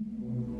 Aşk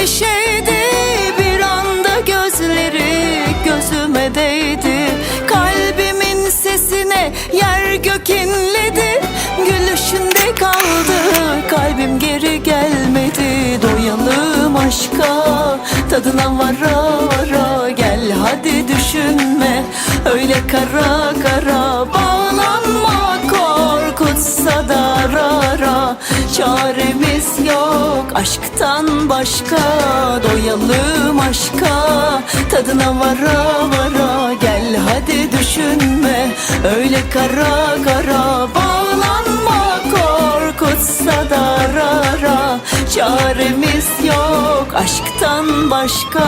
bir şeydi. Bir anda gözleri gözüme değdi. Kalbimin sesine yer gök inledi gülüşünde kaldı kalbim geri gelmedi. Doyalım aşka tadına vara vara. Gel hadi düşünme öyle kara kara aşktan başka Doyalım aşka. Tadına vara vara Gel hadi düşünme. Öyle kara kara Bağlanma korkutsa da rara Çaremiz yok aşktan başka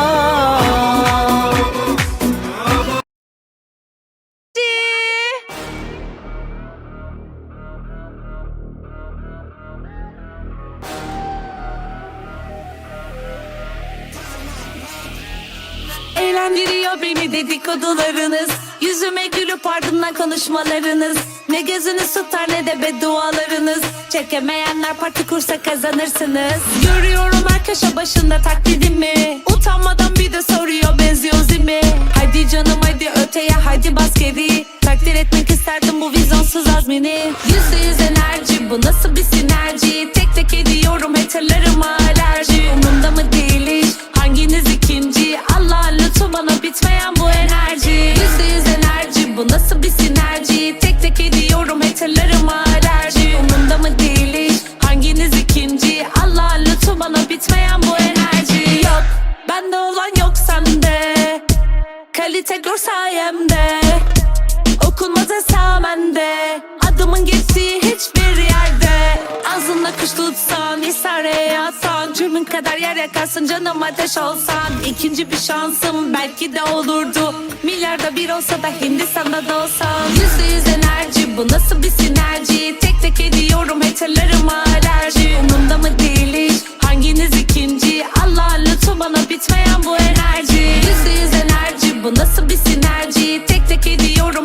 Eğlendiriyor beni dedikodularınız. Yüzüme gülüp ardımdan konuşmalarınız. Ne gözünüz tutar ne de beddualarınız. Çekemeyenler parti kursa kazanırsınız. Görüyorum her köşe başında taklidimi. Utanmadan bir de soruyor benziyor zimi. Haydi canım haydi öteye haydi bas geri. Takdir etmek isterdim bu vizyonsuz azmini. Yüzde yüz enerji bu nasıl bir sinerji? Tek tek ediyorum haterlarıma alerji. Umurumda mı değil enerji bu nasıl yakarsın canım ateş olsan İkinci bir şansım belki de olurdu. Milyarda bir olsa da Hindistan'da da olsam Yüzde yüz enerji bu nasıl bir sinerji? Tek tek ediyorum haterlarıma alerji. Umurumda mı değil hiç hanginiz iki bitmeyen bu enerji. Yüzde yüz enerji bu nasıl bir sinerji? Tek tek ediyorum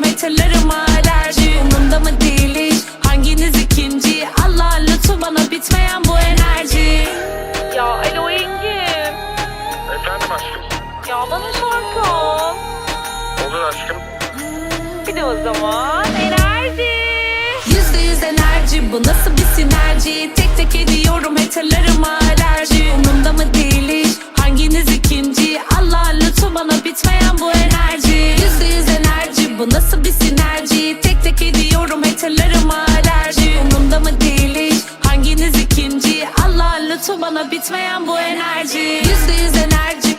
haterlarıma alerji Umurumda mı değil hiç hanginiz ikinci? Allah lütfu bana bitmeyen bu enerji. Yüzde yüz enerji bu nasıl bir sinerji? Tek tek ediyorum haterlarıma alerji Umurumda mı değil hiç hanginiz ikinci? Allah lütfu bana bitmeyen bu enerji. Yüzde yüz enerji.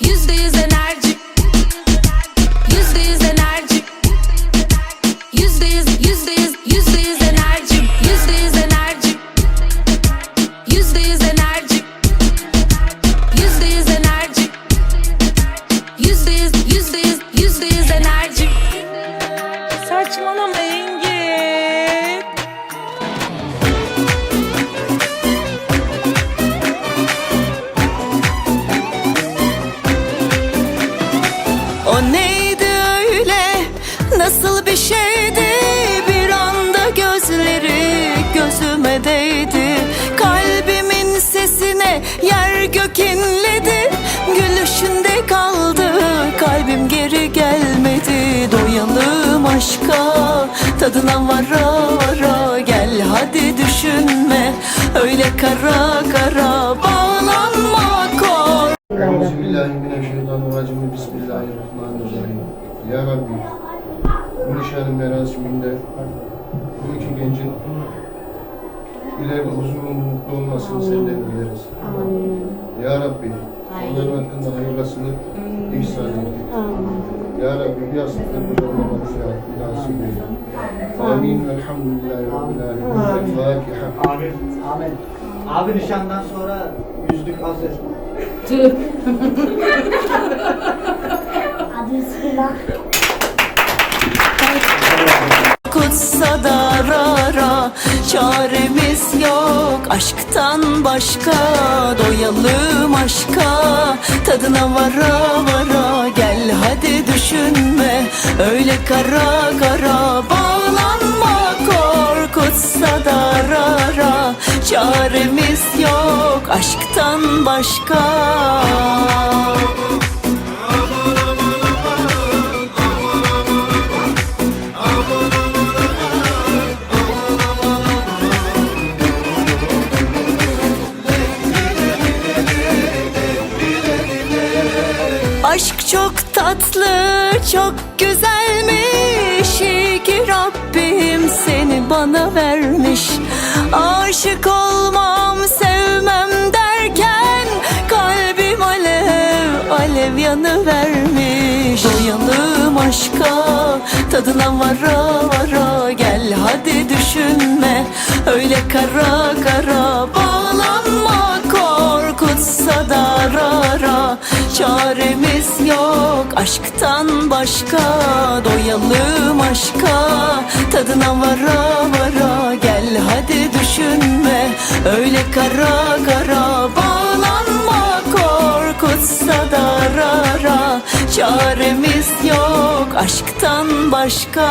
Yüzde yüz enerji Saçmalama tadına vara vara Gel hadi düşünme öyle kara kara Bağlanma kor Euzubillahimineşşeytanirracim. Bismillahirrahmanirrahim. Ya Rabbi, bu nişanın merasiminde bu iki gencin ileride huzurlu mutlu olmasını senden dileriz. Ya Rabbi, onların hakkında hayırlısını ihsan eyle. Ya Rabbi, bir yastıkta huzuruna şahit nasip eyle. Amin. Elhamdülillahi Rabbil Alemin. Fatiha. Amin. Amin. Abi nişandan sonra yüzlük hazır. Kutsa da rara Çaremiz yok aşktan başka Doyalım aşka Tadına vara vara Gel hadi düşünme Öyle kara kara Çaremiz yok aşktan başka. Aşk çok tatlı, çok güzelmiş. İyi ki Rabbim seni bana vermiş. Aşık olmam, tadına vara vara Gel hadi düşünme, öyle kara kara Bağlanma korkutsa da rara Çaremiz yok aşktan başka Doyalım aşka. Tadına vara vara Gel hadi düşünme. Öyle kara kara korkutsa da rara Çaremiz yok aşktan başka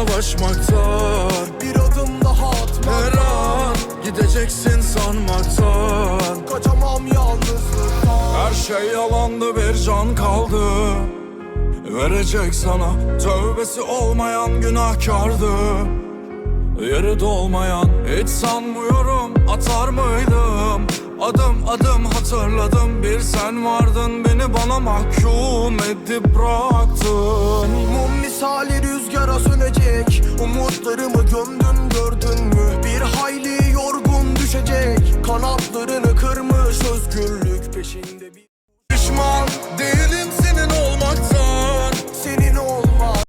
savaşmaktan Bir adım daha atmak Her an gideceksin sanmaktan Kaçamam yalnızlıktan. Her şey yalandı bir can kaldı. Verecek sana tövbesi olmayan günahkardı. Yeri dolmayan hiç sanmıyorum atar mıydım? Adım adım hatırladım bir sen vardın Bana mahkum edip bıraktın. Mum misali rüzgara sönecek. Umutlarımı gömdün gördün mü? Bir hayli yorgun düşecek. Kanatlarını kırmış özgürlük peşinde bir Pişman değilim